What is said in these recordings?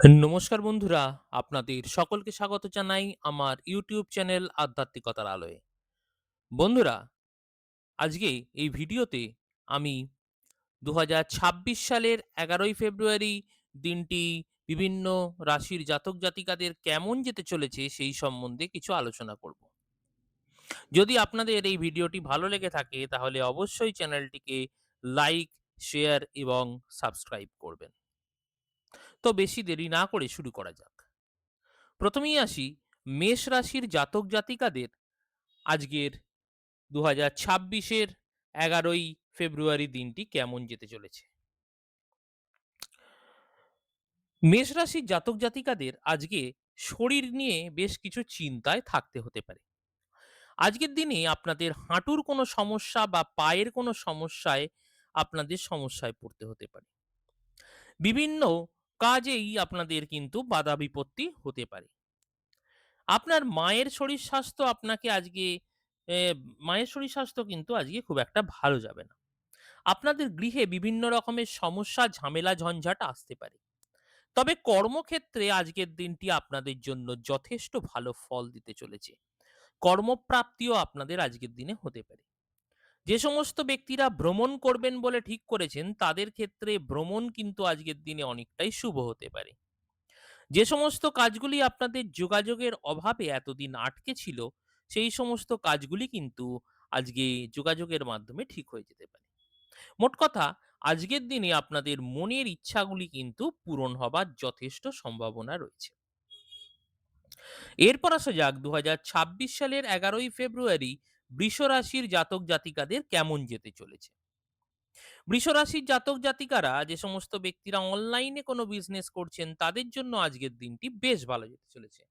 নমস্কার বন্ধুরা, আপনাদের সকলকে স্বাগত জানাই আমার ইউটিউব চ্যানেল আধ্যাত্মিকতার আলোয়। বন্ধুরা, আজকে এই ভিডিওতে আমি ২০২৬ সালের ১১ই ফেব্রুয়ারি দিনটি বিভিন্ন রাশির জাতক জাতিকাদের কেমন যেতে চলেছে সেই সম্বন্ধে কিছু আলোচনা করব। যদি আপনাদের এই ভিডিওটি ভালো লেগে থাকে তাহলে অবশ্যই চ্যানেলটিকে লাইক, শেয়ার এবং সাবস্ক্রাইব করবেন। তো বেশি দেরি না করে শুরু করা যাক। প্রথমেই আসি মেষ রাশির জাতক জাতিকাদের আজকের ২০২৬ এর ১১ই ফেব্রুয়ারি দিনটি কেমন যেতে চলেছে। মেষ রাশির জাতক জাতিকাদের আজকে শরীর নিয়ে বেশ কিছু চিন্তায় থাকতে হতে পারে। আজকের দিনে আপনাদের হাঁটুর কোনো সমস্যা বা পায়ের কোনো সমস্যায় আপনাদের সমস্যায় পড়তে হতে পারে। বিভিন্ন কাজেই আপনাদের কিন্তু বাধা বিপত্তি হতে পারে। আপনার মায়ের শরীর স্বাস্থ্য আপনাকে আজকে মায়ের শরীর স্বাস্থ্য কিন্তু আজকে খুব একটা ভালো যাবে না। আপনাদের গৃহে বিভিন্ন রকমের সমস্যা, ঝামেলা, ঝঞ্ঝাট আসতে পারে। তবে কর্মক্ষেত্রে আজকের দিনটি আপনাদের জন্য যথেষ্ট ভালো ফল দিতে চলেছে। কর্মপ্রাপ্তিও আপনাদের আজকের দিনে হতে পারে। যে সমস্ত ব্যক্তিরা ভ্রমণ করবেন বলে ঠিক করেছেন, তাদের ক্ষেত্রে ভ্রমণ কিন্তু আজকের দিনে অনেকটাই শুভ হতে পারে। যে সমস্ত কাজগুলি আপনাদের যোগাযোগের অভাবে এতদিন আটকে ছিল, সেই সমস্ত কাজগুলি কিন্তু আজকে যোগাযোগের মাধ্যমে ঠিক হয়ে যেতে পারে। মোট কথা আজকের দিনে আপনাদের মনের ইচ্ছাগুলি কিন্তু পূরণ হবার যথেষ্ট সম্ভাবনা রয়েছে। এরপর আসা যাক ২০২৬ সালের ১১ই ফেব্রুয়ারি বৃষ রাশির জাতক জাতিকাদের কেমন যেতে চলেছে। বৃষ রাশির জাতক জাতিকারা যে সমস্ত ব্যক্তিরা অনলাইনে কোনো বিজনেস করছেন, তাদের জন্য আজকের দিনটি বেশ ভালো যেতে চলেছে।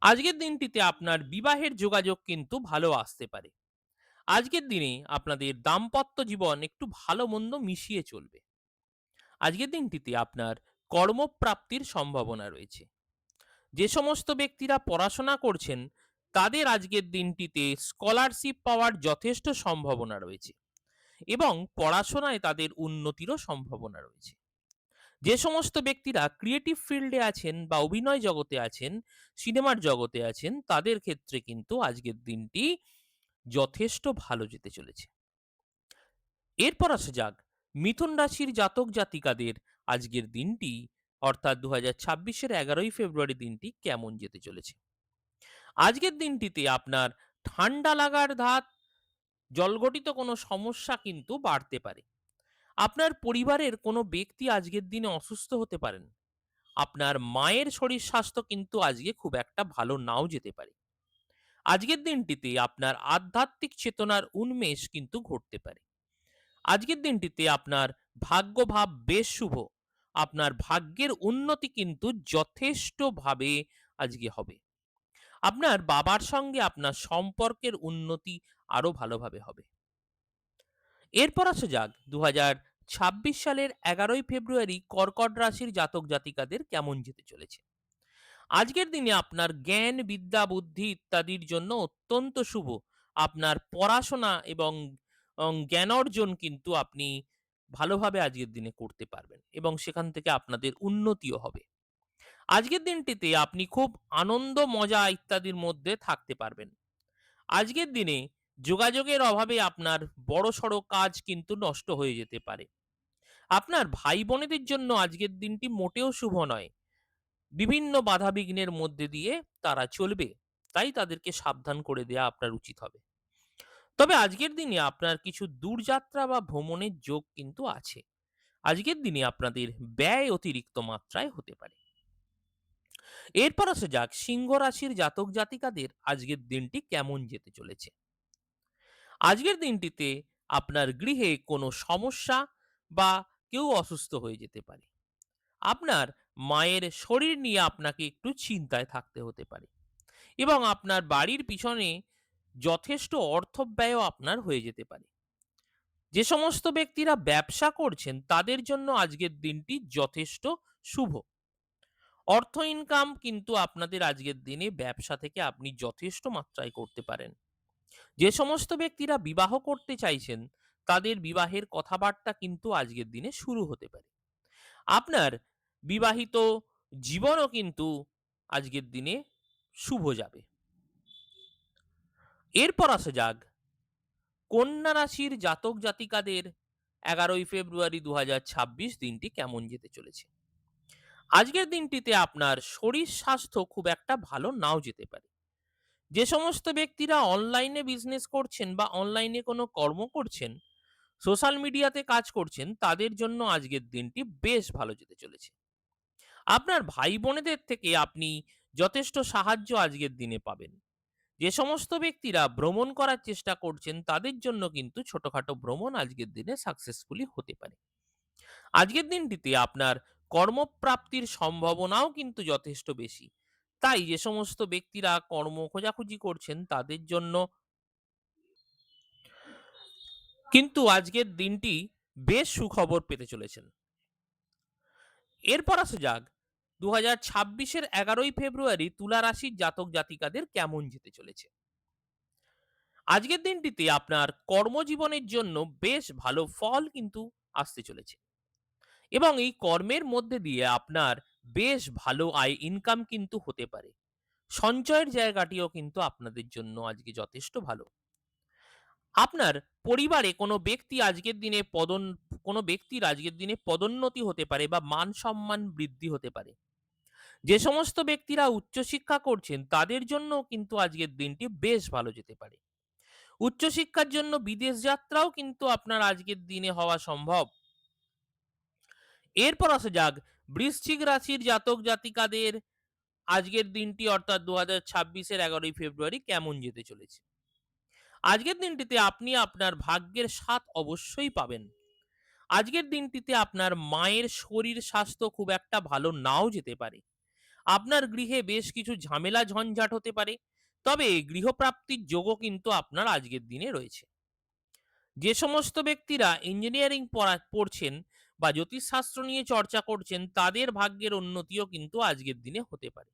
আজকের দিনটিতে আপনার বিবাহের যোগাযোগ কিন্তু ভালো আসতে পারে। আজকের দিনে আপনাদের দাম্পত্য জীবন একটু ভালো মন্দ মিশিয়ে চলবে। আজকের দিনটিতে আপনার কর্মপ্রাপ্তির সম্ভাবনা রয়েছে। যে সমস্ত ব্যক্তিরা পড়াশোনা করছেন তাদের আজকের দিনটিতে স্কলারশিপ পাওয়ার যথেষ্ট সম্ভাবনা রয়েছে এবং পড়াশোনায় তাদের উন্নতিরও সম্ভাবনা রয়েছে। যে সমস্ত ব্যক্তিরা ক্রিয়েটিভ ফিল্ডে আছেন বা অভিনয় জগতে আছেন, সিনেমার জগতে আছেন তাদের ক্ষেত্রে কিন্তু আজকের দিনটি যথেষ্ট ভালো যেতে চলেছে। এরপর আসা যাক মিথুন রাশির জাতক জাতিকাদের আজকের দিনটি অর্থাৎ ২০২৬ এর ১১ই ফেব্রুয়ারি দিনটি কেমন যেতে চলেছে। আজকের দিনটিতে আপনার ঠান্ডা লাগার ধাত, জলঘটিত কোনো সমস্যা কিন্তু বাড়তে পারে। আপনার পরিবারের কোনো ব্যক্তি আজকের দিনে অসুস্থ হতে পারেন। আপনার মায়ের শরীর স্বাস্থ্য কিন্তু আজকে খুব একটা ভালো নাও যেতে পারে। আজকের দিনটিতে আপনার আধ্যাত্মিক চেতনার উন্মেষ কিন্তু ঘটতে পারে। আজকের দিনটিতে আপনার ভাগ্যভাব বেশ শুভ। আপনার ভাগ্যের উন্নতি কিন্তু যথেষ্টভাবে আজকে হবে। আপনার বাবার সঙ্গে আপনার সম্পর্কের উন্নতি আরও ভালোভাবে হবে। এরপর আসা যাক ২০২৬ সালের ১১ই ফেব্রুয়ারি কর্কট রাশির জাতক জাতিকাদের কেমন যেতে চলেছে। আজকের দিনে আপনার জ্ঞান, বিদ্যা, বুদ্ধি ইত্যাদির জন্য অত্যন্ত শুভ। আপনার পড়াশোনা এবং জ্ঞান অর্জন কিন্তু আপনি ভালোভাবে আজকের দিনে করতে পারবেন এবং সেখান থেকে আপনাদের উন্নতিও হবে। আজকের দিনটিতে আপনি খুব আনন্দ, মজা ইত্যাদির মধ্যে থাকতে পারবেন। আজকের দিনে যোগাযোগের অভাবে আপনার বড়সড় কাজ কিন্তু নষ্ট হয়ে যেতে পারে। আপনার ভাই-বোনেদের জন্য আজকের দিনটি মোটেও শুভ নয়। বিভিন্ন বাধাবিঘ্নের মধ্যে দিয়ে তারা চলবে। তাই তাদেরকে সাবধান করে দেয়া আপনার উচিত হবে। তবে আজকের দিনে আপনার কিছু দূরযাত্রা বা ভ্রমণের যোগ কিন্তু আছে। আজকের দিনে আপনাদের ব্যয় অতিরিক্ত মাত্রায় হতে পারে। এরপর আসা যাক সিংহ রাশির জাতক জাতিকাদের আজকের দিনটি কেমন যেতে চলেছে। আজকের দিনটিতে আপনার গৃহে কোনো সমস্যা বা কেউ অসুস্থ হয়ে যেতে পারে। আপনার মায়ের শরীর নিয়ে আপনাকে একটু চিন্তায় থাকতে হতে পারে এবং আপনার বাড়ির পিছনে যথেষ্ট অর্থব্যয়ও আপনার হয়ে যেতে পারে। যে সমস্ত ব্যক্তিরা ব্যবসা করছেন তাদের জন্য আজকের দিনটি যথেষ্ট শুভ। অর্থ ইনকাম কিন্তু আপনাদের আজকের দিনে ব্যবসা থেকে আপনি যথেষ্ট মাত্রায় করতে পারেন। যে সমস্ত ব্যক্তিরা বিবাহ করতে চাইছেন, তাদের বিবাহের কথাবার্তা কিন্তু আজকের দিনে শুরু হতে পারে। আপনার বিবাহিত জীবনও কিন্তু আজকের দিনে শুভ যাবে। এরপর আসা যাক, কন্যা রাশির জাতক জাতিকাদের ১১ই ফেব্রুয়ারি ২০২৬ দিনটি কেমন যেতে চলেছে। আজকের দিনটিতে আপনার শরীর স্বাস্থ্য খুব একটা ভালো নাও যেতে পারে। যে সমস্ত ব্যক্তিরা অনলাইনে বিজনেস করছেন বা অনলাইনে কোনো কর্ম করছেন, সোশ্যাল মিডিয়াতে কাজ করছেন তাদের জন্য আজকের দিনটি বেশ ভালো যেতে চলেছে। আপনার ভাই বোনেদের থেকে আপনি যথেষ্ট সাহায্য আজকের দিনে পাবেন। যে সমস্ত ব্যক্তিরা ভ্রমণ করার চেষ্টা করছেন তাদের জন্য কিন্তু ছোটখাটো ভ্রমণ আজকের দিনে সাকসেসফুলি হতে পারে। আজকের দিনটিতে আপনার কর্মপ্রাপ্তির সম্ভাবনাও কিন্তু যথেষ্ট বেশি। তাই যে সমস্ত ব্যক্তিরা কর্ম খোঁজাখুঁজি করছেন তাদের জন্য কিন্তু আজকের দিনটি বেশ সুখবর পেতে চলেছেন। এরপর আসা যাক ২০২৬ এর ১১ই ফেব্রুয়ারি তুলা রাশির জাতক জাতিকাদের কেমন যেতে চলেছে। আজকের দিনটিতে আপনার কর্মজীবনের জন্য বেশ ভালো ফল কিন্তু আসতে চলেছে। এবং এই কর্মের মধ্যে দিয়ে আপনার বেশ ভালো আয় ইনকাম কিন্তু হতে পারে। সঞ্চয়ের জায়গাটিও কিন্তু আপনাদের জন্য আজকে যথেষ্ট ভালো। আপনার পরিবারে কোনো ব্যক্তি আজকের দিনে পদন, কোনো ব্যক্তির আজকের দিনে পদোন্নতি হতে পারে বা মান-সম্মান বৃদ্ধি হতে পারে। যে সমস্ত ব্যক্তিরা উচ্চশিক্ষা করছেন, তাদের জন্যও কিন্তু আজকের দিনটি বেশ ভালো যেতে পারে। উচ্চশিক্ষার জন্য বিদেশ যাত্রাও কিন্তু আপনার আজকের দিনে হওয়া সম্ভব। এরপর আসা যাক, বৃশ্চিক রাশির জাতক জাতিকাদের আজকের দিনটি অর্থাৎ ২০২৬ এর ১১ই ফেব্রুয়ারি কেমন যেতে চলেছে। আজকের দিনটিতে আপনি আপনার ভাগ্যের স্বাদ অবশ্যই পাবেন। আজকের দিনটিতে আপনার মায়ের শরীর স্বাস্থ্য খুব একটা ভালো নাও যেতে পারে। আপনার গৃহে বেশ কিছু ঝামেলা ঝঞ্ঝাট হতে পারে। তবে গৃহপ্রাপ্তির যোগও কিন্তু আপনার আজকের দিনে রয়েছে। যে সমস্ত ব্যক্তিরা ইঞ্জিনিয়ারিং পড়া, পড়ছেন বা জ্যোতিষশাস্ত্র নিয়ে চর্চা করছেন, তাদের ভাগ্যের উন্নতিও কিন্তু আজকের দিনে হতে পারে।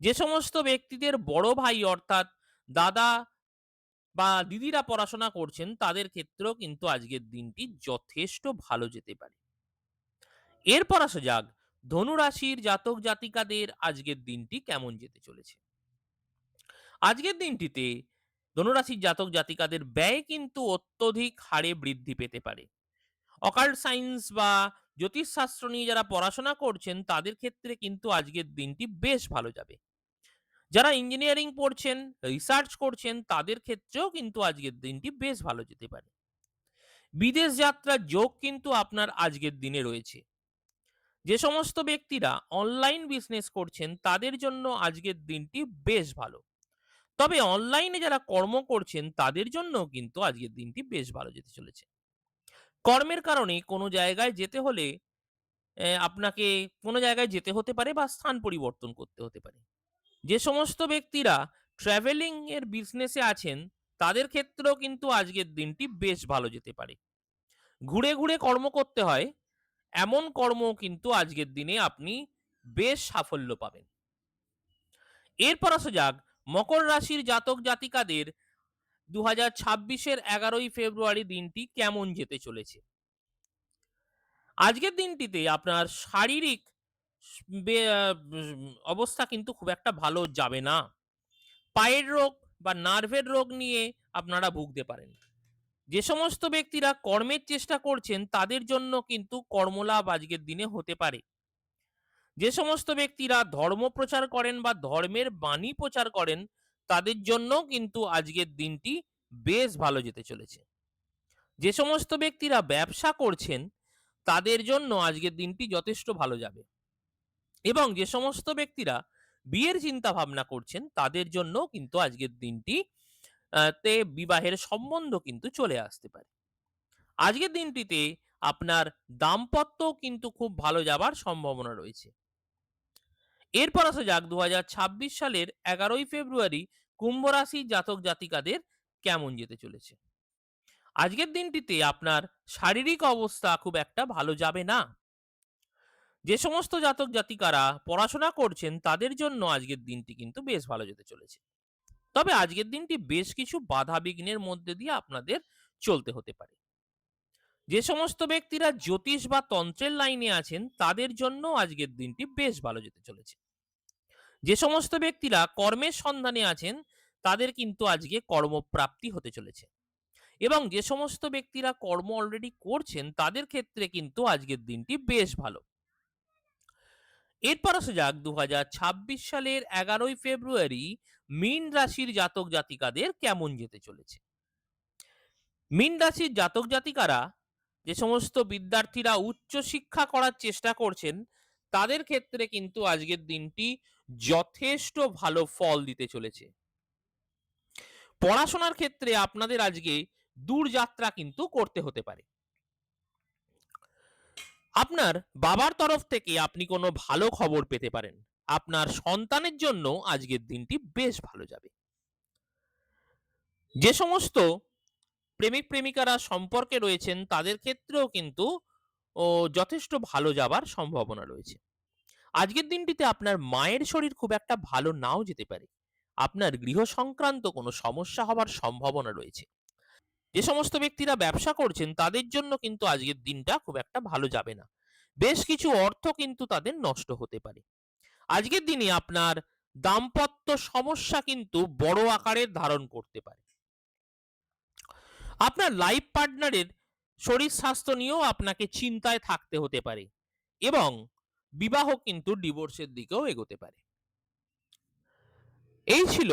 যে সমস্ত ব্যক্তিদের বড় ভাই অর্থাৎ দাদা বা দিদিরা পড়াশোনা করছেন, তাদের ক্ষেত্রেও কিন্তু আজকের দিনটি যথেষ্ট ভালো যেতে পারে। এরপর আসা যাক ধনু রাশির জাতক জাতিকাদের আজকের দিনটি কেমন যেতে চলেছে। আজকের দিনটিতে ধনুরাশির জাতক জাতিকাদের ব্যয় কিন্তু অত্যধিক হারে বৃদ্ধি পেতে পারে। অকাল্ট সায়েন্স বা জ্যোতিষশাস্ত্র নিয়ে যারা পড়াশোনা করছেন তাদের ক্ষেত্রে কিন্তু আজকের দিনটি বেশ ভালো যাবে। যারা ইঞ্জিনিয়ারিং পড়ছেন, রিসার্চ করছেন তাদের ক্ষেত্রেও কিন্তু আজকের দিনটি বেশ ভালো যেতে পারে। বিদেশ যাত্রার যোগ কিন্তু আপনার আজকের দিনে রয়েছে। যে সমস্ত ব্যক্তিরা অনলাইন বিজনেস করছেন তাদের জন্য আজকের দিনটি বেশ ভালো। তবে অনলাইনে যারা কর্ম করছেন তাদের জন্যও কিন্তু আজকের দিনটি বেশ ভালো যেতে চলেছে। কর্মের কারণে কোনো জায়গায় যেতে হলে আপনাকে কোনো জায়গায় যেতে হতে পারে বা স্থান পরিবর্তন করতে হতে পারে। যে সমস্ত ব্যক্তিরা ট্রাভেলিং এর বিজনেসে আছেন তাদের ক্ষেত্রেও কিন্তু আজকের দিনটি বেশ ভালো যেতে পারে। ঘুরে, ঘুরে কর্ম করতে হয় এমন কর্ম কিন্তু আজকের দিনে আপনি বেশ সাফল্য পাবেন। এরপর আসা যাক মকর রাশির জাতক জাতিকাদের ২০২৬ এর ১১ই ফেব্রুয়ারি দিনটি কেমন যেতে চলেছে। আজকের দিনটিতে আপনার শারীরিক অবস্থা কিন্তু খুব একটা ভালো যাবে না। পায়ের রোগ বা নার্ভের রোগ নিয়ে আপনারা ভুগতে পারেন। যে সমস্ত ব্যক্তিরা কর্মের চেষ্টা করছেন, তাদের জন্য কিন্তু কর্মলাভ আজকের দিনে হতে পারে। যে সমস্ত ব্যক্তিরা ধর্ম প্রচার করেন বা ধর্মের বাণী প্রচার করেন তাদের জন্যও কিন্তু আজকের দিনটি বেশ ভালো যেতে চলেছে। যে সমস্ত ব্যক্তিরা ব্যবসা করছেন, তাদের জন্য আজকের দিনটি যথেষ্ট ভালো যাবে। এবং যে সমস্ত ব্যক্তিরা বিয়ের চিন্তা ভাবনা করছেন, তাদের জন্যও কিন্তু আজকের দিনটি তে বিবাহের সম্বন্ধ কিন্তু চলে আসতে পারে। আজকের দিনটিতে আপনার দাম্পত্যও কিন্তু খুব ভালো যাবার সম্ভাবনা রয়েছে। এরপর আসা যাক ২০২৬ সালের ১১ই ফেব্রুয়ারি কুম্ভ রাশির জাতক জাতিকাদের কেমন যেতে চলেছে। আজকের দিনটিতে আপনার শারীরিক অবস্থা খুব একটা ভালো যাবে না। যে সমস্ত জাতক জাতিকারা পড়াশোনা করছেন তাদের জন্য আজকের দিনটি কিন্তু বেশ ভালো যেতে চলেছে। তবে আজকের দিনটি বেশ কিছু বাধা বিঘ্নের মধ্যে দিয়ে আপনাদের চলতে হতে পারে। যে সমস্ত ব্যক্তিরা জ্যোতিষ বা তন্ত্রের লাইনে আছেন তাদের জন্য আজকের দিনটি বেশ ভালো যেতে চলেছে যে সমস্ত ব্যক্তিরা কর্মের সন্ধানে আছেন, তাদের কিন্তু আজকে কর্মপ্রাপ্তি হতে চলেছে। এবং যে সমস্ত ব্যক্তিরা কর্ম অলরেডি করছেন, তাদের ক্ষেত্রে কিন্তু আজকের দিনটি বেশ ভালো। এরপর আসা যাক দু হাজার ছাব্বিশ সালের এগারোই ফেব্রুয়ারি মীন রাশির জাতক জাতিকাদের কেমন যেতে চলেছে। মীন রাশির জাতক জাতিকারা যে সমস্ত বিদ্যার্থীরা উচ্চ শিক্ষা করার চেষ্টা করছেন তাদের ক্ষেত্রে কিন্তু আজকের দিনটি যথেষ্ট ভালো ফল দিতে চলেছে। পড়াশোনার ক্ষেত্রে আপনাদের আজকে দূর যাত্রা কিন্তু করতে হতে পারে। আপনার বাবার তরফ থেকে আপনি কোনো ভালো খবর পেতে পারেন। আপনার সন্তানের জন্য আজকের দিনটি বেশ ভালো যাবে। যে সমস্ত প্রেমিক প্রেমিকারা সম্পর্কে রয়েছেন তাদের ক্ষেত্রেও কিন্তু ও যথেষ্ট ভালো যাবার সম্ভাবনা রয়েছে। আজকের দিনটিতে আপনার মায়ের শরীর খুব একটা ভালো নাও যেতে পারে। আপনার গৃহ সংক্রান্ত কোনো সমস্যা হবার সম্ভাবনা রয়েছে। যে সমস্ত ব্যক্তিরা ব্যবসা করছেন, তাদের জন্য কিন্তু আজকের দিনটা খুব একটা ভালো যাবে না। বেশ কিছু অর্থ কিন্তু তাদের নষ্ট হতে পারে। আজকের দিনে আপনার দাম্পত্য সমস্যা কিন্তু বড় আকারের ধারণ করতে পারে। আপনার লাইফ পার্টনারের শরীর স্বাস্থ্য নিয়েও আপনাকে চিন্তায় থাকতে হতে পারে এবং বিবাহ কিন্তু ডিভোর্সের দিকেও এগোতে পারে। এই ছিল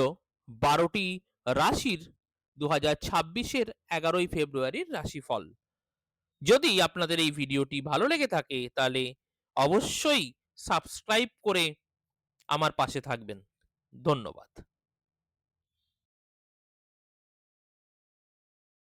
বারোটি রাশির দু হাজার ছাব্বিশের এগারোই ফেব্রুয়ারির রাশিফল। যদি আপনাদের এই ভিডিওটি ভালো লেগে থাকে, তাহলে অবশ্যই সাবস্ক্রাইব করে আমার পাশে থাকবেন। ধন্যবাদ।